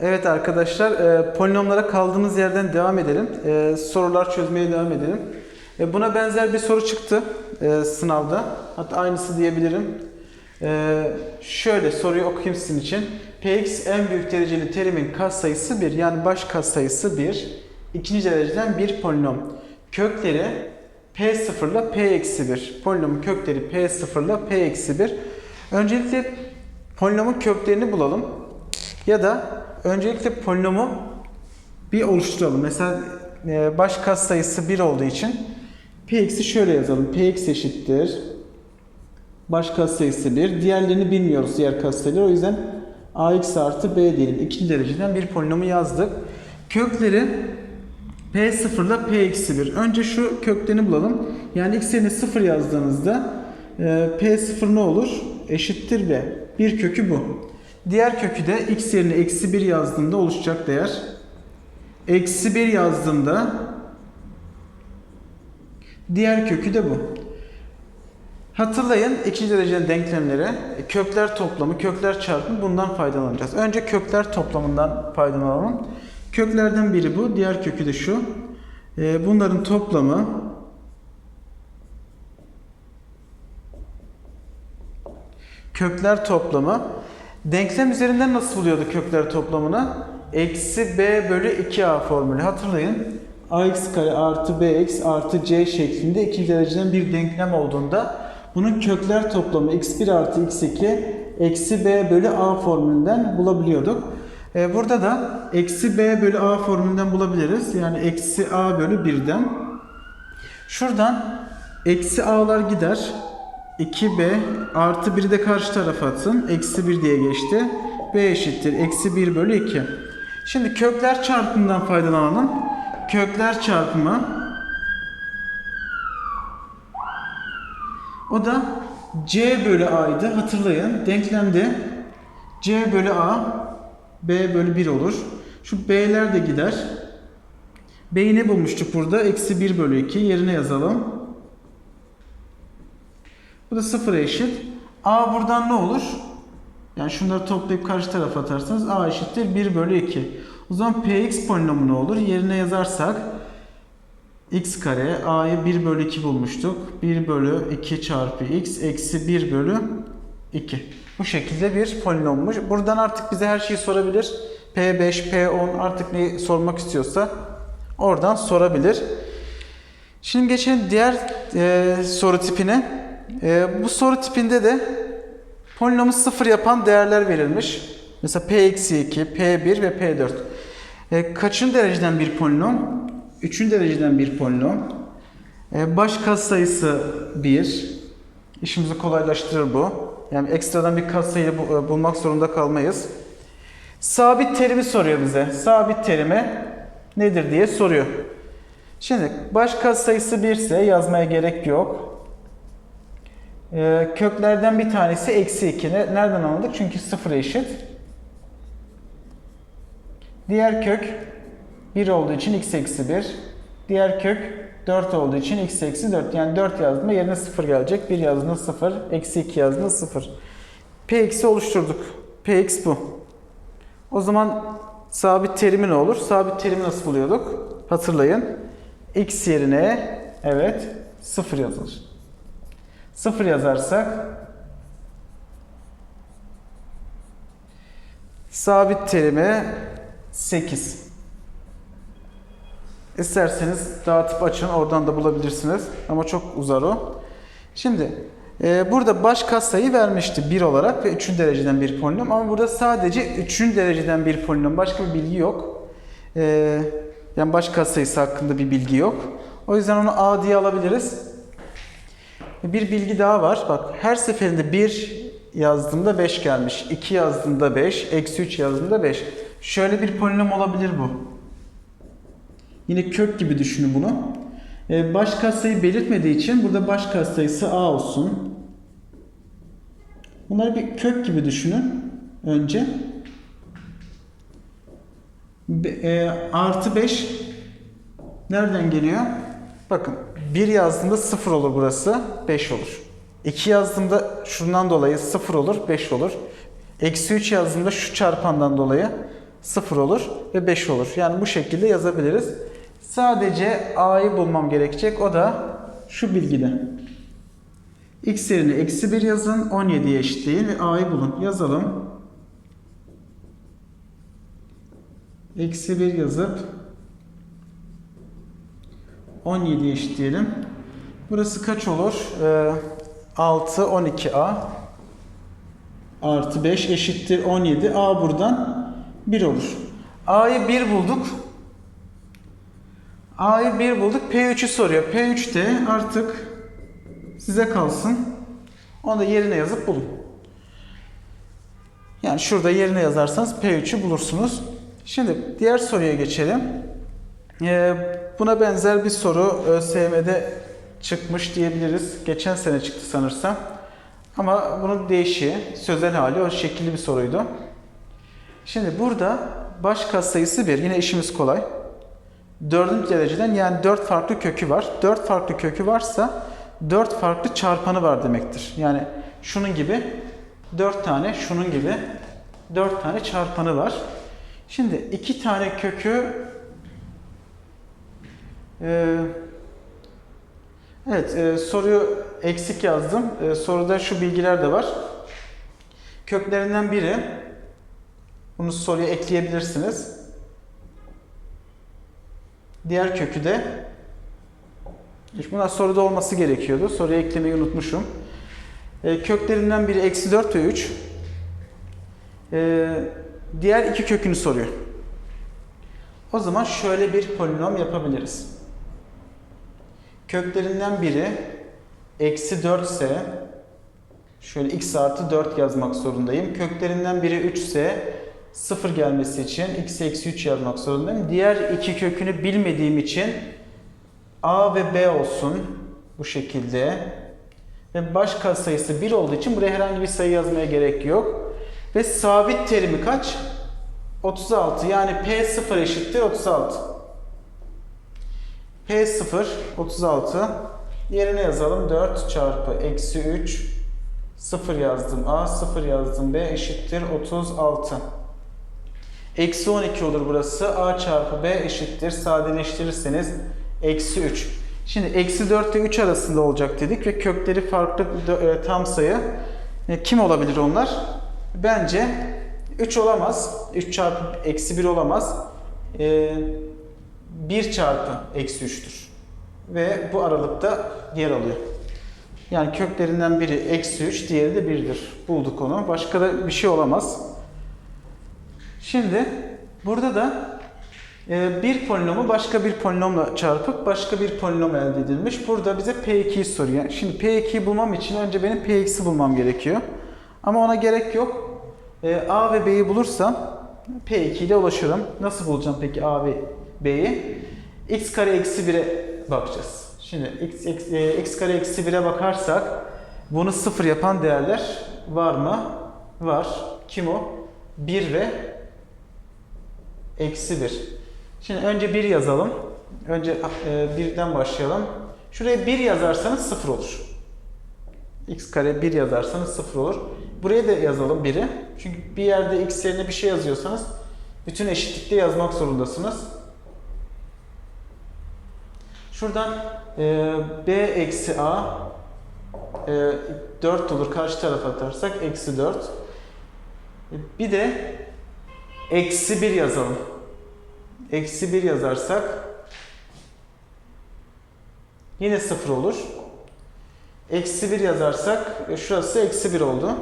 Evet arkadaşlar, e, polinomlara kaldığımız yerden devam edelim. E, sorular çözmeye devam edelim. E, buna benzer bir soru çıktı e, sınavda. Hatta aynısı diyebilirim. E, şöyle soruyu okuyayım sizin için. Px en büyük dereceli terimin katsayısı 1. Yani baş katsayısı 1. İkinci dereceden bir polinom. Kökleri P0 ile P eksi 1. Polinomun kökleri P0 ile P eksi 1. Öncelikle polinomun köklerini bulalım. Ya da öncelikle polinomu bir oluşturalım. Mesela e, baş katsayısı 1 olduğu için px'i şöyle yazalım. px eşittir. Baş katsayısı 1. Diğerlerini bilmiyoruz diğer katsayıları. O yüzden ax artı b diyelim. İkinci dereceden bir polinomu yazdık. Kökleri p0 ile p eksi 1. Önce şu köklerini bulalım. Yani x yerine 0 yazdığınızda e, p0 ne olur? Eşittir b. Bir kökü bu. Diğer kökü de x yerine eksi 1 yazdığımda oluşacak değer. Eksi 1 yazdığımda diğer kökü de bu. Hatırlayın ikinci dereceden denklemlere kökler toplamı, kökler çarpımı bundan faydalanacağız. Önce kökler toplamından faydalanalım. Köklerden biri bu, diğer kökü de şu. E, Bunların toplamı kökler toplamı. Denklem üzerinden nasıl buluyorduk kökler toplamını? Eksi b bölü 2a formülü. Hatırlayın. ax kare artı bx artı c şeklinde ikinci dereceden bir denklem olduğunda bunun kökler toplamı x1 artı x2 eksi b bölü a formülünden bulabiliyorduk. Ee, burada da eksi b bölü a formülünden bulabiliriz. Yani eksi a bölü 1'den. Şuradan eksi a'lar gider. 2b artı 1'i de karşı tarafa atın. Eksi 1 diye geçti. b eşittir. Eksi 1 bölü 2. Şimdi kökler çarpımından faydalanalım. Kökler çarpımı o da c bölü a'ydı. Hatırlayın. Denklemde c bölü a b bölü 1 olur. Şu b'ler de gider. b'yi ne bulmuştuk burada? Eksi 1 bölü 2. Yerine yazalım. Bu da sıfıra eşit. A buradan ne olur? Yani şunları toplayıp karşı tarafa atarsanız A eşittir 1 bölü 2. O zaman Px polinomu ne olur? Yerine yazarsak x kare A'yı 1 bölü 2 bulmuştuk. 1 bölü 2 çarpı x eksi 1 bölü 2. Bu şekilde bir polinommuş. Buradan artık bize her şeyi sorabilir. P5, P10 artık neyi sormak istiyorsa oradan sorabilir. Şimdi geçelim diğer e, soru tipine. E, bu soru tipinde de polinomu sıfır yapan değerler verilmiş. Mesela P-2, P1 ve P4. E, kaçıncı dereceden bir polinom? Üçüncü dereceden bir polinom. E, baş katsayısı 1. İşimizi kolaylaştırır bu. Yani ekstradan bir katsayı bu- e, bulmak zorunda kalmayız. Sabit terimi soruyor bize. Sabit terimi nedir diye soruyor. Şimdi baş katsayısı 1 ise yazmaya gerek yok. Ee, köklerden bir tanesi eksi 2. Ne- Nereden anladık? Çünkü 0 eşit. Diğer kök 1 olduğu için x eksi 1. Diğer kök 4 olduğu için x eksi 4. Yani 4 yazdığında yerine 0 gelecek. 1 yazdığında 0. Eksi 2 yazdığında 0. P eksi oluşturduk. Px bu. O zaman sabit terimi ne olur? Sabit terimi nasıl buluyorduk? Hatırlayın. x yerine evet 0 yazılır. 0 yazarsak sabit terimi 8. İsterseniz dağıtıp açın oradan da bulabilirsiniz ama çok uzar o. Şimdi e, burada baş katsayı vermişti 1 olarak ve 3. dereceden bir polinom ama burada sadece 3. dereceden bir polinom başka bir bilgi yok. E, yani baş katsayısı hakkında bir bilgi yok. O yüzden onu A diye alabiliriz. Bir bilgi daha var. Bak her seferinde 1 yazdığımda 5 gelmiş. 2 yazdığımda 5. Eksi 3 yazdığımda 5. Şöyle bir polinom olabilir bu. Yine kök gibi düşünün bunu. Ee, baş katsayı belirtmediği için burada baş katsayısı a olsun. Bunları bir kök gibi düşünün önce. Be- e, artı 5 nereden geliyor? Bakın 1 yazdığımda 0 olur burası, 5 olur. 2 yazdığımda şundan dolayı 0 olur, 5 olur. Eksi 3 yazdığımda şu çarpandan dolayı 0 olur ve 5 olur. Yani bu şekilde yazabiliriz. Sadece a'yı bulmam gerekecek. O da şu bilgide. x yerine eksi 1 yazın. 17'ye eşitleyin ve a'yı bulun. Yazalım. Eksi 1 yazıp 17 eşitleyelim. Burası kaç olur? Ee, 6, 12a artı 5 eşittir 17. A buradan 1 olur. A'yı 1 bulduk. A'yı 1 bulduk. P3'ü soruyor. P3 de artık size kalsın. Onu da yerine yazıp bulun. Yani şurada yerine yazarsanız P3'ü bulursunuz. Şimdi diğer soruya geçelim. Ee, buna benzer bir soru ÖSYM'de çıkmış diyebiliriz. Geçen sene çıktı sanırsam. Ama bunun değişiği, sözel hali o şekilli bir soruydu. Şimdi burada baş katsayısı 1. Yine işimiz kolay. Dördüncü dereceden yani 4 farklı kökü var. 4 farklı kökü varsa 4 farklı çarpanı var demektir. Yani şunun gibi 4 tane, şunun gibi 4 tane çarpanı var. Şimdi 2 tane kökü e, Evet, e, soruyu eksik yazdım. E, soruda şu bilgiler de var. Köklerinden biri, bunu soruya ekleyebilirsiniz. Diğer kökü de, bunlar soruda olması gerekiyordu. Soruya eklemeyi unutmuşum. E, köklerinden biri eksi 4 ve 3. E, diğer iki kökünü soruyor. O zaman şöyle bir polinom yapabiliriz. Köklerinden biri eksi 4 ise şöyle x artı 4 yazmak zorundayım. Köklerinden biri 3 ise 0 gelmesi için x eksi 3 yazmak zorundayım. Diğer iki kökünü bilmediğim için a ve b olsun bu şekilde. Ve baş katsayısı 1 olduğu için buraya herhangi bir sayı yazmaya gerek yok. Ve sabit terimi kaç? 36 yani P0 eşittir 36. P0 36 yerine yazalım. 4 çarpı eksi 3 0 yazdım A 0 yazdım B eşittir 36 Eksi 12 olur burası. A çarpı B eşittir. Sadeleştirirseniz eksi 3 Şimdi eksi 4 ile 3 arasında olacak dedik ve kökleri farklı e, tam sayı. E, kim olabilir onlar? Bence 3 olamaz. 3 çarpı eksi 1 olamaz. E, 1 çarpı eksi 3'tür. Ve bu aralıkta yer alıyor. Yani köklerinden biri eksi 3, diğeri de 1'dir. Bulduk onu. Başka da bir şey olamaz. Şimdi burada da e, bir polinomu başka bir polinomla çarpıp başka bir polinom elde edilmiş. Burada bize P2'yi soruyor. Şimdi P2'yi bulmam için önce benim Px'i bulmam gerekiyor. Ama ona gerek yok. E, A ve B'yi bulursam P2 ile ulaşırım. Nasıl bulacağım peki A ve B'yi? x kare eksi 1'e bakacağız. Şimdi x, x, e, x kare eksi 1'e bakarsak bunu sıfır yapan değerler var mı? Var. Kim o? 1 ve eksi 1. Şimdi önce 1 yazalım. Önce e, 1'den başlayalım. Şuraya 1 yazarsanız 0 olur. x kare 1 yazarsanız 0 olur. Buraya da yazalım 1'i. Çünkü bir yerde x yerine bir şey yazıyorsanız bütün eşitlikte yazmak zorundasınız. Şuradan e, b eksi a e, 4 olur. Karşı tarafa atarsak eksi 4. E, bir de eksi 1 yazalım. Eksi 1 yazarsak yine 0 olur. Eksi 1 yazarsak e, şurası eksi 1 oldu.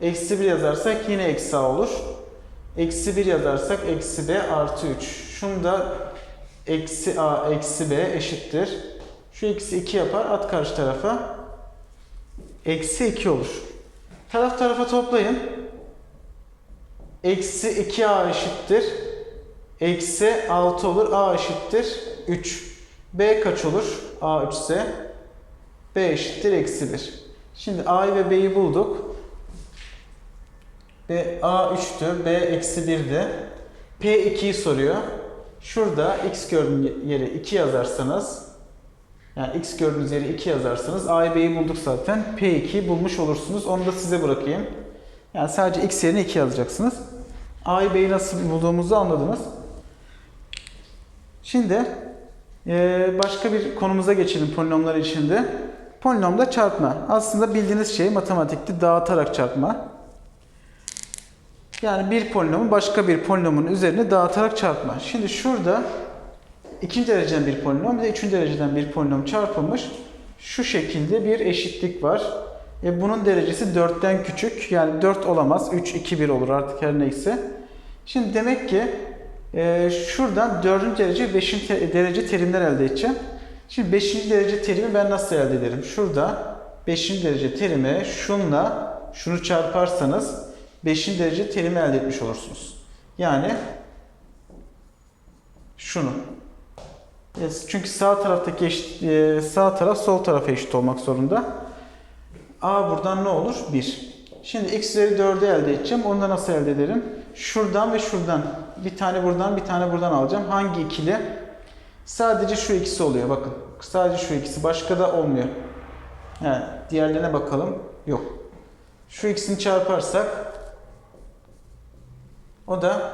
Eksi 1 yazarsak yine eksi a olur. Eksi 1 yazarsak eksi b artı 3. Şunu da eksi a eksi b eşittir. Şu eksi 2 yapar. At karşı tarafa. Eksi 2 olur. Taraf tarafa toplayın. Eksi 2a eşittir. Eksi 6 olur. a eşittir. 3. b kaç olur? a 3 ise b eşittir. Eksi 1. Şimdi a'yı ve b'yi bulduk. B a 3'tü. b eksi 1'di. p2'yi soruyor. Şurada x gördüğünüz yere 2 yazarsanız yani x gördüğünüz yere 2 yazarsanız a b'yi bulduk zaten. P2'yi bulmuş olursunuz. Onu da size bırakayım. Yani sadece x yerine 2 yazacaksınız. A'yı B'yi nasıl bulduğumuzu anladınız. Şimdi eee, başka bir konumuza geçelim polinomlar içinde. Polinomda çarpma. Aslında bildiğiniz şey matematikte dağıtarak çarpma. Yani bir polinomu başka bir polinomun üzerine dağıtarak çarpma. Şimdi şurada ikinci dereceden bir polinom ve üçüncü dereceden bir polinom çarpılmış. Şu şekilde bir eşitlik var. E bunun derecesi 4'ten küçük. Yani 4 olamaz. 3, 2, 1 olur artık her neyse. Şimdi demek ki e, şuradan 4. derece 5. derece terimler elde edeceğim. Şimdi 5. derece terimi ben nasıl elde ederim? Şurada 5. derece terimi şunla şunu çarparsanız 5. derece terimi elde etmiş olursunuz. Yani şunu. Çünkü sağ taraftaki eşit, e, sağ taraf sol tarafa eşit olmak zorunda. A buradan ne olur? 1. Şimdi x üzeri 4'ü elde edeceğim. Onu da nasıl elde ederim? Şuradan ve şuradan. Bir tane buradan, bir tane buradan alacağım. Hangi ikili? Sadece şu ikisi oluyor. Bakın. Sadece şu ikisi. Başka da olmuyor. He, diğerlerine bakalım. Yok. Şu ikisini çarparsak o da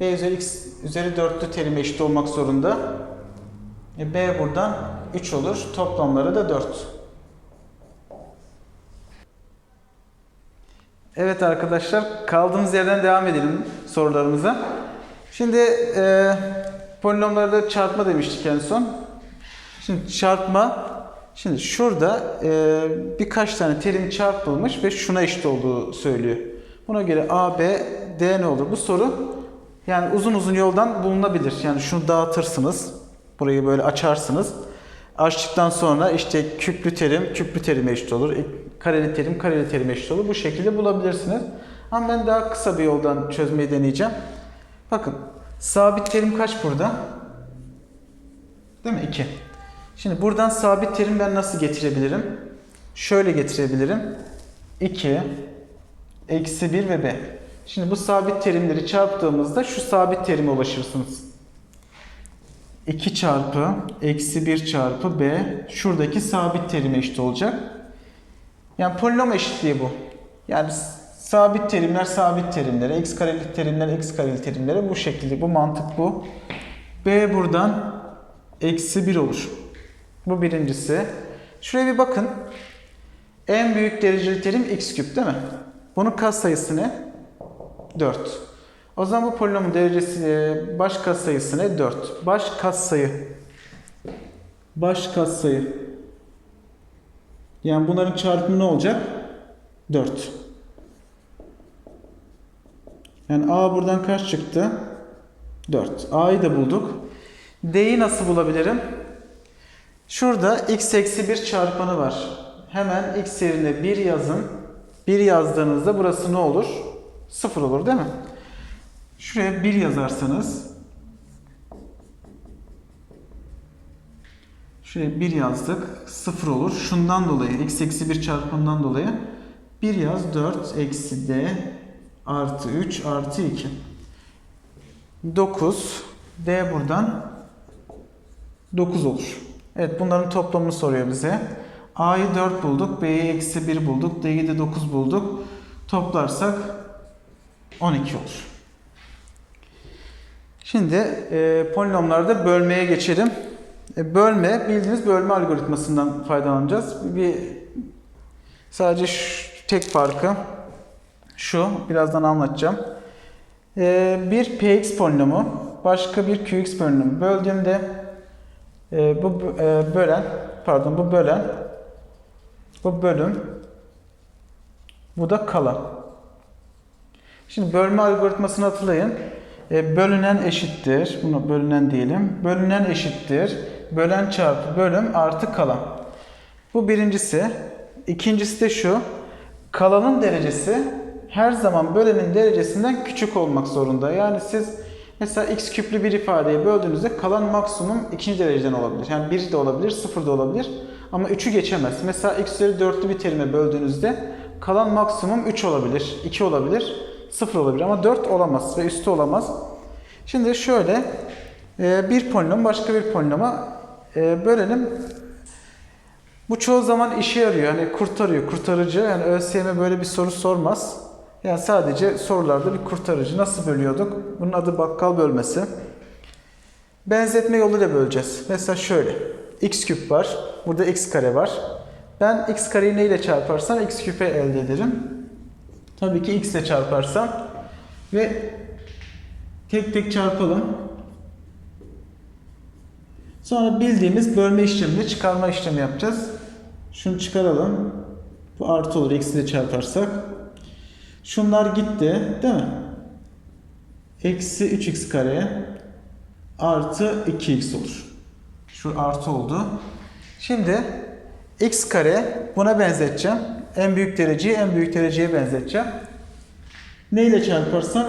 b üzeri x üzeri 4'lü terime eşit olmak zorunda. E, b buradan 3 olur. Toplamları da 4. Evet arkadaşlar kaldığımız yerden devam edelim sorularımıza. Şimdi e, polinomlarda çarpma demiştik en son. Şimdi çarpma şimdi şurada e, birkaç tane terim çarpılmış ve şuna eşit olduğu söylüyor. Buna göre A, B, D ne olur? Bu soru yani uzun uzun yoldan bulunabilir. Yani şunu dağıtırsınız. Burayı böyle açarsınız. Açtıktan sonra işte küplü terim küplü terime eşit olur. E, Kareli terim kareli terime eşit olur. Bu şekilde bulabilirsiniz. Ama ben daha kısa bir yoldan çözmeyi deneyeceğim. Bakın sabit terim kaç burada? Değil mi? 2. Şimdi buradan sabit terim ben nasıl getirebilirim? Şöyle getirebilirim. 2 eksi 1 ve b. Şimdi bu sabit terimleri çarptığımızda şu sabit terime ulaşırsınız. 2 çarpı eksi 1 çarpı b şuradaki sabit terime eşit olacak. Yani polinom eşitliği bu. Yani sabit terimler sabit terimlere, x kareli terimler x kareli terimlere bu şekilde. Bu mantık bu. b buradan eksi 1 olur. Bu birincisi. Şuraya bir bakın. En büyük dereceli terim x küp değil mi? Bunun katsayısı ne? 4. O zaman bu polinomun derecesi e, baş katsayısı ne? 4. Baş katsayı. Baş katsayı. Yani bunların çarpımı ne olacak? 4. Yani A buradan kaç çıktı? 4. A'yı da bulduk. D'yi nasıl bulabilirim? Şurada x eksi 1 çarpanı var. Hemen x yerine 1 yazın. 1 yazdığınızda burası ne olur? 0 olur değil mi? Şuraya 1 yazarsanız Şuraya 1 yazdık. 0 olur. Şundan dolayı x eksi 1 çarpımından dolayı 1 yaz 4 eksi d artı 3 artı 2. 9 d buradan 9 olur. Evet bunların toplamını soruyor bize. A'yı 4 bulduk. B'yi eksi 1 bulduk. D'yi de 9 bulduk. Toplarsak 12 olur. Şimdi e, polinomlarda bölmeye geçelim. E, bölme bildiğiniz bölme algoritmasından faydalanacağız. Bir sadece şu, tek farkı şu. Birazdan anlatacağım. E, bir px polinomu başka bir qx polinomu böldüğümde e, bu e, bölen pardon bu bölen bu bölüm bu da kalan. Şimdi bölme algoritmasını hatırlayın. E, bölünen eşittir. Bunu bölünen diyelim. Bölünen eşittir. Bölen çarpı bölüm artı kalan. Bu birincisi. İkincisi de şu. Kalanın derecesi her zaman bölenin derecesinden küçük olmak zorunda. Yani siz mesela x küplü bir ifadeyi böldüğünüzde kalan maksimum ikinci dereceden olabilir. Yani 1 de olabilir, 0 da olabilir. Ama 3'ü geçemez. Mesela x üzeri 4'lü bir terime böldüğünüzde kalan maksimum 3 olabilir, 2 olabilir, 0 olabilir ama 4 olamaz ve üstü olamaz. Şimdi şöyle e, bir polinom başka bir polinoma e, bölelim. Bu çoğu zaman işe yarıyor. Hani kurtarıyor, kurtarıcı. Yani ÖSYM böyle bir soru sormaz. Yani sadece sorularda bir kurtarıcı. Nasıl bölüyorduk? Bunun adı bakkal bölmesi. Benzetme yoluyla böleceğiz. Mesela şöyle. X küp var. Burada x kare var. Ben x kareyi neyle çarparsam x küpe elde ederim. Tabii ki x ile çarparsam ve tek tek çarpalım. Sonra bildiğimiz bölme işlemini çıkarma işlemi yapacağız. Şunu çıkaralım. Bu artı olur eksi ile çarparsak. Şunlar gitti değil mi? Eksi 3x kare artı 2x olur. Şu artı oldu. Şimdi x kare buna benzeteceğim. En büyük dereceyi en büyük dereceye benzeteceğim. Ne ile çarparsam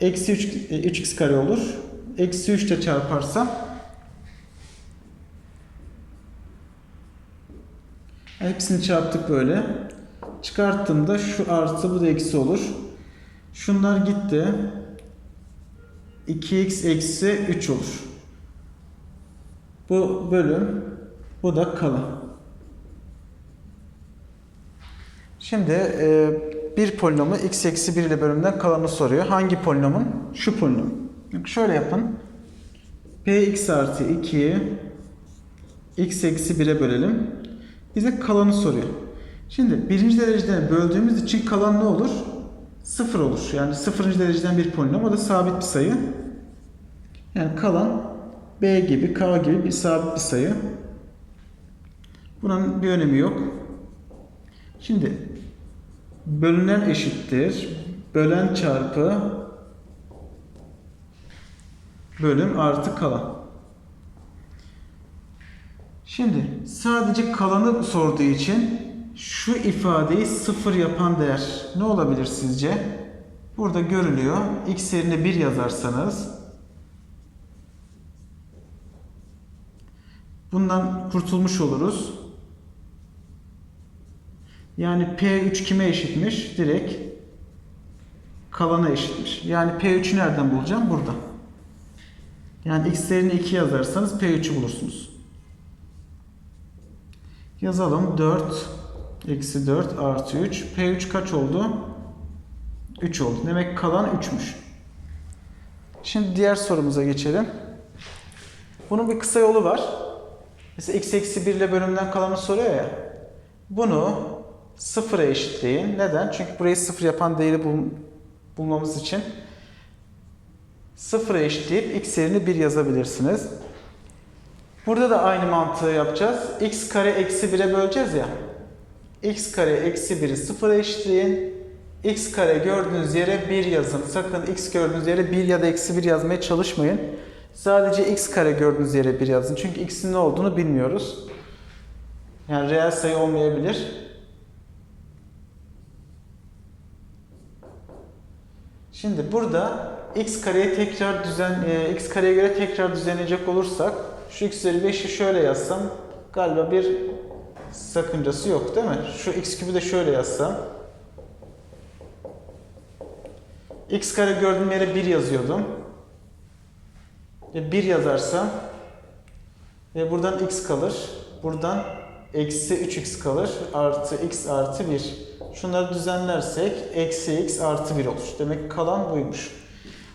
eksi 3, 3x kare olur. Eksi 3 ile çarparsam hepsini çarptık böyle. Çıkarttığımda şu artı bu da eksi olur. Şunlar gitti. 2x eksi 3 olur. Bu bölüm, bu da kalan. Şimdi e, bir polinomu x eksi 1 ile bölümden kalanı soruyor. Hangi polinomun? Şu polinom. Şöyle yapın. px artı 2'yi x eksi 1'e bölelim. Bize kalanı soruyor. Şimdi birinci dereceden böldüğümüz için kalan ne olur? Sıfır olur. Yani sıfırıncı dereceden bir polinom. O da sabit bir sayı. Yani kalan b gibi, k gibi bir sabit bir sayı. Bunun bir önemi yok. Şimdi bölünen eşittir. Bölen çarpı bölüm artı kalan. Şimdi sadece kalanı sorduğu için şu ifadeyi sıfır yapan değer ne olabilir sizce? Burada görülüyor. X yerine 1 yazarsanız bundan kurtulmuş oluruz. Yani P3 kime eşitmiş? Direkt kalana eşitmiş. Yani P3'ü nereden bulacağım? Burada. Yani X yerine 2 yazarsanız P3'ü bulursunuz. Yazalım. 4 eksi 4 artı 3. P3 kaç oldu? 3 oldu. Demek kalan 3'müş. Şimdi diğer sorumuza geçelim. Bunun bir kısa yolu var. Mesela x eksi 1 ile bölümden kalanı soruyor ya. Bunu sıfıra eşitleyin. Neden? Çünkü burayı sıfır yapan değeri bul bulmamız için sıfıra eşitleyip x yerine 1 yazabilirsiniz. Burada da aynı mantığı yapacağız. x kare eksi 1'e böleceğiz ya. x kare eksi 1'i sıfıra eşitleyin. x kare gördüğünüz yere 1 yazın. Sakın x gördüğünüz yere 1 ya da eksi 1 yazmaya çalışmayın. Sadece x kare gördüğünüz yere 1 yazın. Çünkü x'in ne olduğunu bilmiyoruz. Yani reel sayı olmayabilir. Şimdi burada x kareye tekrar düzen e, x kareye göre tekrar düzenleyecek olursak şu x üzeri 5'i şöyle yazsam galiba bir sakıncası yok değil mi? Şu x küpü de şöyle yazsam x kare gördüğüm yere 1 yazıyordum. E 1 yazarsam e buradan x kalır. Buradan eksi 3x kalır. Artı x artı 1. Şunları düzenlersek eksi x artı 1 olur. Demek kalan buymuş.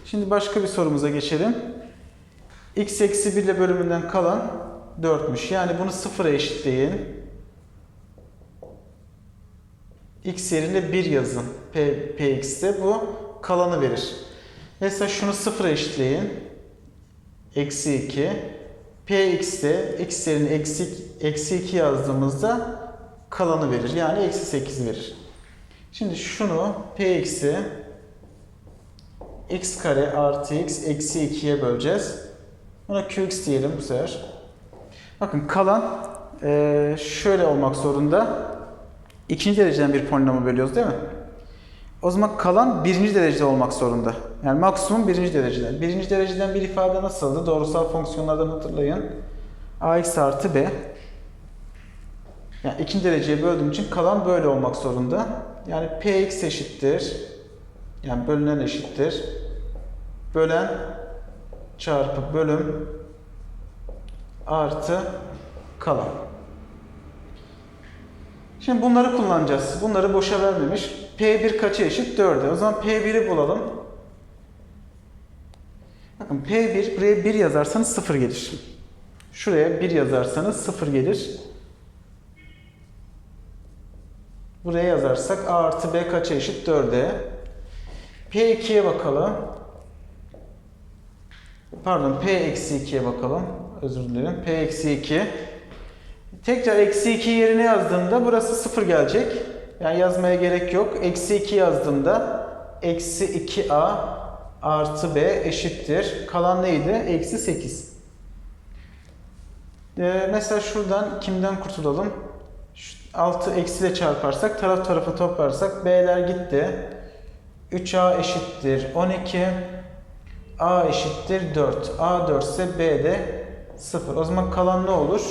Şimdi başka bir sorumuza geçelim. x eksi 1 ile bölümünden kalan 4'müş. Yani bunu sıfıra eşitleyin. x yerine 1 yazın. P, px'te bu kalanı verir. Mesela şunu sıfıra eşitleyin. Eksi 2. px'te x yerine eksi, eksi 2 yazdığımızda kalanı verir. Yani eksi 8 verir. Şimdi şunu px'i x kare artı x eksi 2'ye böleceğiz. Buna qx diyelim bu sefer. Bakın kalan şöyle olmak zorunda. İkinci dereceden bir polinomu bölüyoruz değil mi? O zaman kalan birinci derecede olmak zorunda. Yani maksimum birinci dereceden. Birinci dereceden bir ifade nasıldı? Doğrusal fonksiyonlardan hatırlayın. ax artı b. Yani ikinci dereceye böldüğüm için kalan böyle olmak zorunda. Yani px eşittir. Yani bölünen eşittir. Bölen çarpı bölüm artı kalan. Şimdi bunları kullanacağız. Bunları boşa vermemiş. P1 kaça eşit? 4'e. O zaman P1'i bulalım. Bakın P1 buraya 1 yazarsanız 0 gelir. Şuraya 1 yazarsanız 0 gelir. Buraya yazarsak A artı B kaça eşit? 4'e. P2'ye bakalım. Pardon P eksi 2'ye bakalım. Özür dilerim. P eksi 2. Tekrar eksi 2 yerine yazdığımda burası 0 gelecek. Yani yazmaya gerek yok. Eksi 2 yazdığımda eksi 2A artı B eşittir. Kalan neydi? Eksi 8. Ee, mesela şuradan kimden kurtulalım? Şu 6 eksiyle çarparsak, taraf tarafa toplarsak B'ler gitti. 3A eşittir 12. A eşittir 4. A 4 ise B de 0. O zaman kalan ne olur?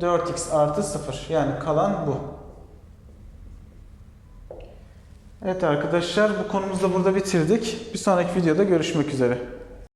4x artı 0. Yani kalan bu. Evet arkadaşlar bu konumuzu da burada bitirdik. Bir sonraki videoda görüşmek üzere.